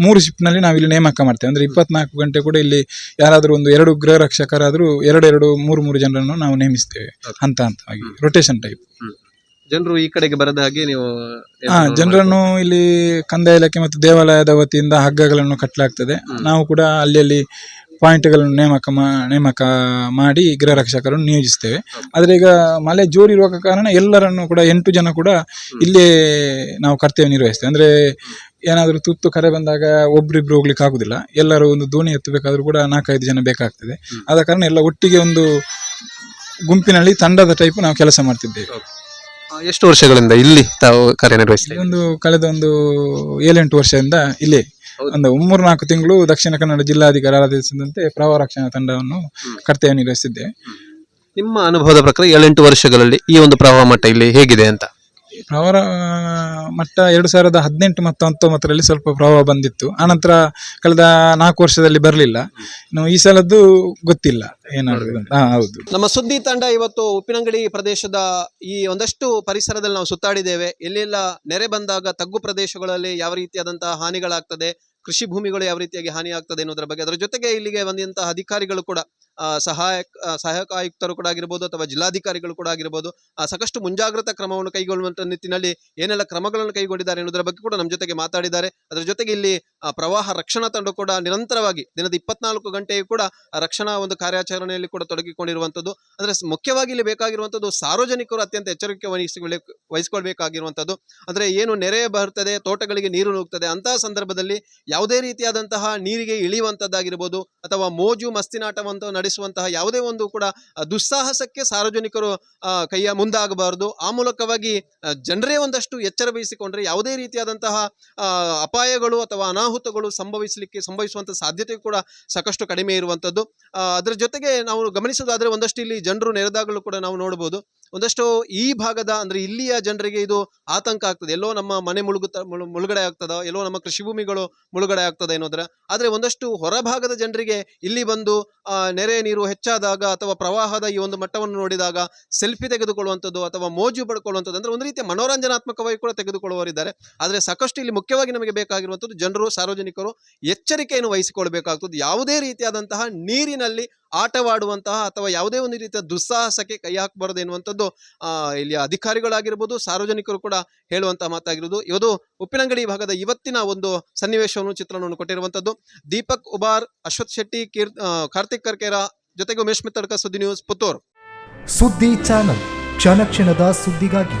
ಮೂರು ಶಿಫ್ಟ್ನಲ್ಲಿ ನಾವು ಇಲ್ಲಿ ನೇಮಕ ಮಾಡ್ತೇವೆ. ಅಂದ್ರೆ ಇಪ್ಪತ್ನಾಲ್ಕು ಗಂಟೆ ಕೂಡ ಇಲ್ಲಿ ಯಾರಾದರೂ ಒಂದು ಎರಡು ಗೃಹ ರಕ್ಷಕರಾದ್ರೂ ಎರಡೆರಡು ಮೂರು ಮೂರು ಜನರನ್ನು ನಾವು ನೇಮಿಸ್ತೇವೆ. ಹಂತ ಹಂತವಾಗಿ ರೊಟೇಷನ್ ಟೈಪ್ ಜನರು ಈ ಕಡೆಗೆ ಬರದ ಹಾಗೆ ನೀವು ಹಾ ಜನರನ್ನು ಇಲ್ಲಿ ಕಂದಾಯ ಇಲಾಖೆ ಮತ್ತು ದೇವಾಲಯದ ವತಿಯಿಂದ ಹಗ್ಗಗಳನ್ನು ಕಟ್ಟಲಾಗ್ತದೆ ನಾವು ಕೂಡ ಅಲ್ಲಿ ಅಲ್ಲಿ ಪಾಯಿಂಟ್ಗಳನ್ನು ನೇಮಕ ಮಾ ನೇಮಕ ಮಾಡಿ ಗೃಹ ರಕ್ಷಕರನ್ನು ನಿಯೋಜಿಸ್ತೇವೆ. ಆದ್ರೆ ಈಗ ಮಳೆ ಜೋರಿರುವ ಕಾರಣ ಎಲ್ಲರನ್ನು ಕೂಡ ಎಂಟು ಜನ ಕೂಡ ಇಲ್ಲೇ ನಾವು ಕರ್ತವ್ಯ ನಿರ್ವಹಿಸ್ತೇವೆ. ಅಂದ್ರೆ ಏನಾದರೂ ತುತ್ತು ಕರೆ ಬಂದಾಗ ಒಬ್ರಿಬ್ರು ಹೋಗ್ಲಿಕ್ಕೆ ಆಗುದಿಲ್ಲ. ಎಲ್ಲರೂ ಒಂದು ದೋಣಿ ಎತ್ತಬೇಕಾದ್ರೂ ಕೂಡ ನಾಲ್ಕೈದು ಜನ ಬೇಕಾಗ್ತದೆ. ಆದ ಕಾರಣ ಎಲ್ಲ ಒಟ್ಟಿಗೆ ಒಂದು ಗುಂಪಿನಲ್ಲಿ ತಂಡದ ಟೈಪ್ ನಾವು ಕೆಲಸ ಮಾಡ್ತಿದ್ದೇವೆ. ಎಷ್ಟು ವರ್ಷಗಳಿಂದ ಇಲ್ಲಿ ತಾವು ಕಾರ್ಯನಿರ್ವಹಿಸ್ತೀವಿ ಒಂದು ಕಳೆದ ಒಂದು ಏಳೆಂಟು ವರ್ಷದಿಂದ ಇಲ್ಲಿ ಒಂದು ಮೂರು ನಾಲ್ಕು ತಿಂಗಳು ದಕ್ಷಿಣ ಕನ್ನಡ ಜಿಲ್ಲಾಧಿಕಾರಿ ಆರಾಧಿಸಿದಂತೆ ಪ್ರವಾಹ ರಕ್ಷಣಾ ತಂಡವನ್ನು ಕರ್ತವ್ಯ ನಿರ್ವಹಿಸಿದ್ದೆ. ನಿಮ್ಮ ಅನುಭವದ ಪ್ರಕಾರ ಏಳೆಂಟು ವರ್ಷಗಳಲ್ಲಿ ಈ ಒಂದು ಪ್ರವಾಹ ಮಟ್ಟ ಇಲ್ಲಿ ಹೇಗಿದೆ ಅಂತ? ಪ್ರವಾಹ ಮಟ್ಟ ಎರಡು ಸಾವಿರದ ಹದಿನೆಂಟು ಮತ್ತು ಹತ್ತೊಂಬತ್ತರಲ್ಲಿ ಸ್ವಲ್ಪ ಪ್ರವಾಹ ಬಂದಿತ್ತು. ಆನಂತರ ಕಳೆದ ನಾಲ್ಕು ವರ್ಷದಲ್ಲಿ ಬರಲಿಲ್ಲ. ಇನ್ನು ಈ ಸಲದ್ದು ಗೊತ್ತಿಲ್ಲ. ಏನಾದ್ರು ಹೌದು. ನಮ್ಮ ಸುದ್ದಿ ತಂಡ ಇವತ್ತು ಉಪ್ಪಿನಂಗಡಿ ಪ್ರದೇಶದ ಈ ಒಂದಷ್ಟು ಪರಿಸರದಲ್ಲಿ ನಾವು ಸುತ್ತಾಡಿದ್ದೇವೆ. ಎಲ್ಲೆಲ್ಲ, ನೆರೆ ಬಂದಾಗ ತಗ್ಗು ಪ್ರದೇಶಗಳಲ್ಲಿ ಯಾವ ರೀತಿಯಾದಂತಹ ಹಾನಿಗಳಾಗ್ತದೆ, ಕೃಷಿ ಭೂಮಿಗಳು ಯಾವ ರೀತಿಯಾಗಿ ಹಾನಿ ಆಗ್ತದೆ ಅನ್ನೋದ್ರ ಬಗ್ಗೆ. ಅದರ ಜೊತೆಗೆ ಇಲ್ಲಿಗೆ ಬಂದಂತಹ ಅಧಿಕಾರಿಗಳು ಕೂಡ ಸಹಾಯಕ ಸಹಾಯಕ ಆಯುಕ್ತರು ಕೂಡ ಆಗಿರ್ಬೋದು ಅಥವಾ ಜಿಲ್ಲಾಧಿಕಾರಿಗಳು ಕೂಡ ಆಗಿರ್ಬೋದು ಸಾಕಷ್ಟು ಮುಂಜಾಗ್ರತಾ ಕ್ರಮವನ್ನು ಕೈಗೊಳ್ಳುವಂಥ ನಿಟ್ಟಿನಲ್ಲಿ ಏನೆಲ್ಲ ಕ್ರಮಗಳನ್ನು ಕೈಗೊಂಡಿದ್ದಾರೆ ಎನ್ನುವುದರ ಬಗ್ಗೆ ಕೂಡ ನಮ್ಮ ಜೊತೆಗೆ ಮಾತಾಡಿದ್ದಾರೆ. ಅದರ ಜೊತೆಗೆ ಇಲ್ಲಿ ಪ್ರವಾಹ ರಕ್ಷಣಾ ತಂಡ ಕೂಡ ನಿರಂತರವಾಗಿ ದಿನದ ಇಪ್ಪತ್ನಾಲ್ಕು ಗಂಟೆಯೂ ಕೂಡ ರಕ್ಷಣಾ ಒಂದು ಕಾರ್ಯಾಚರಣೆಯಲ್ಲಿ ಕೂಡ ತೊಡಗಿಕೊಂಡಿರುವಂಥದ್ದು ಅಂದರೆ ಮುಖ್ಯವಾಗಿ ಇಲ್ಲಿ ಬೇಕಾಗಿರುವಂಥದ್ದು ಸಾರ್ವಜನಿಕರು ಅತ್ಯಂತ ಎಚ್ಚರಿಕೆ ವಹಿಸಿಕೊಳ್ಳಿ ವಹಿಸಿಕೊಳ್ಬೇಕಾಗಿರುವಂಥದ್ದು ಅಂದ್ರೆ ಏನು ನೆರೆ ಬರ್ತದೆ, ತೋಟಗಳಿಗೆ ನೀರು ನುಗ್ತದೆ, ಅಂತಹ ಸಂದರ್ಭದಲ್ಲಿ ಯಾವುದೇ ರೀತಿಯಾದಂತಹ ನೀರಿಗೆ ಇಳಿಯುವಂಥದ್ದಾಗಿರ್ಬೋದು ಅಥವಾ ಮೋಜು ಮಸ್ತಿನಾಟವಂತ ನಡೆಸುವಂತಹ ಯಾವುದೇ ಒಂದು ಕೂಡ ದುಸ್ಸಾಹಸಕ್ಕೆ ಸಾರ್ವಜನಿಕರು ಕೈಯ ಮುಂದಾಗಬಾರದು. ಆ ಮೂಲಕವಾಗಿ ಜನರೇ ಒಂದಷ್ಟು ಎಚ್ಚರ ವಹಿಸಿಕೊಂಡ್ರೆ ಯಾವುದೇ ರೀತಿಯಾದಂತಹ ಅಪಾಯಗಳು ಅಥವಾ ಅನಾಹುತಗಳು ಸಂಭವಿಸಲಿಕ್ಕೆ, ಸಂಭವಿಸುವಂಥ ಸಾಧ್ಯತೆ ಕೂಡ ಸಾಕಷ್ಟು ಕಡಿಮೆ ಇರುವಂತದ್ದು ಅದರ ಜೊತೆಗೆ ನಾವು ಗಮನಿಸೋದಾದರೆ ಒಂದಷ್ಟು ಇಲ್ಲಿ ಜನರು ನೆರೆದಾಗಲೂ ಕೂಡ ನಾವು ನೋಡಬಹುದು. ಒಂದಷ್ಟು ಈ ಭಾಗದ ಅಂದ್ರೆ ಇಲ್ಲಿಯ ಜನರಿಗೆ ಇದು ಆತಂಕ ಆಗ್ತದೆ. ಎಲ್ಲೋ ನಮ್ಮ ಮನೆ ಮುಳುಗುತ್ತ, ಮುಳು- ಮುಳುಗಡೆ ಆಗ್ತದ, ಎಲ್ಲೋ ನಮ್ಮ ಕೃಷಿ ಭೂಮಿಗಳು ಮುಳುಗಡೆ ಆಗ್ತದೆ ಅನ್ನೋದ್ರ ಆದ್ರೆ ಒಂದಷ್ಟು ಹೊರಭಾಗದ ಜನರಿಗೆ ಇಲ್ಲಿ ಬಂದು ನೆರೆ ನೀರು ಹೆಚ್ಚಾದಾಗ ಅಥವಾ ಪ್ರವಾಹದ ಈ ಒಂದು ಮಟ್ಟವನ್ನು ನೋಡಿದಾಗ ಸೆಲ್ಫಿ ತೆಗೆದುಕೊಳ್ಳುವಂಥದ್ದು ಅಥವಾ ಮೋಜು ಪಡ್ಕೊಳ್ಳುವಂಥದ್ದು ಅಂದ್ರೆ ಒಂದು ರೀತಿಯ ಮನೋರಂಜನಾತ್ಮಕವಾಗಿ ಕೂಡ ತೆಗೆದುಕೊಳ್ಳುವವರಿದ್ದಾರೆ ಆದರೆ ಸಾಕಷ್ಟು ಇಲ್ಲಿ ಮುಖ್ಯವಾಗಿ ನಮಗೆ ಬೇಕಾಗಿರುವಂಥದ್ದು ಜನರು, ಸಾರ್ವಜನಿಕರು ಎಚ್ಚರಿಕೆಯನ್ನು ವಹಿಸಿಕೊಳ್ಬೇಕಾಗ್ತದೆ ಯಾವುದೇ ರೀತಿಯಾದಂತಹ ನೀರಿನಲ್ಲಿ ಆಟವಾಡುವಂತಹ ಅಥವಾ ಯಾವುದೇ ಒಂದು ರೀತಿಯ ದುಸ್ಸಾಹಸಕ್ಕೆ ಕೈ ಹಾಕಬಾರದು ಎನ್ನುವಂಥದ್ದು ಆ, ಇಲ್ಲಿಯ ಅಧಿಕಾರಿಗಳಾಗಿರ್ಬೋದು ಸಾರ್ವಜನಿಕರು ಕೂಡ ಹೇಳುವಂತಹ ಮಾತಾಗಿರೋದು. ಇವತ್ತು ಉಪ್ಪಿನಂಗಡಿ ಭಾಗದ ಇವತ್ತಿನ ಒಂದು ಸನ್ನಿವೇಶವನ್ನು ಚಿತ್ರಣವನ್ನು ಕೊಟ್ಟಿರುವಂಥದ್ದು ದೀಪಕ್ ಉಬಾರ್ ಅಶ್ವಥ್ ಶೆಟ್ಟಿ ಕೀರ್ ಕಾರ್ತಿಕ್ ಕರ್ಕೇರ ಜೊತೆಗೆ ಉಮೇಶ್ ಮಿತ್ತಡ್ಕ ಸುದ್ದಿ ನ್ಯೂಸ್ ಪುತ್ತೂರು. ಸುದ್ದಿ ಚಾನಲ್ ಕ್ಷಣ ಕ್ಷಣದ ಸುದ್ದಿಗಾಗಿ.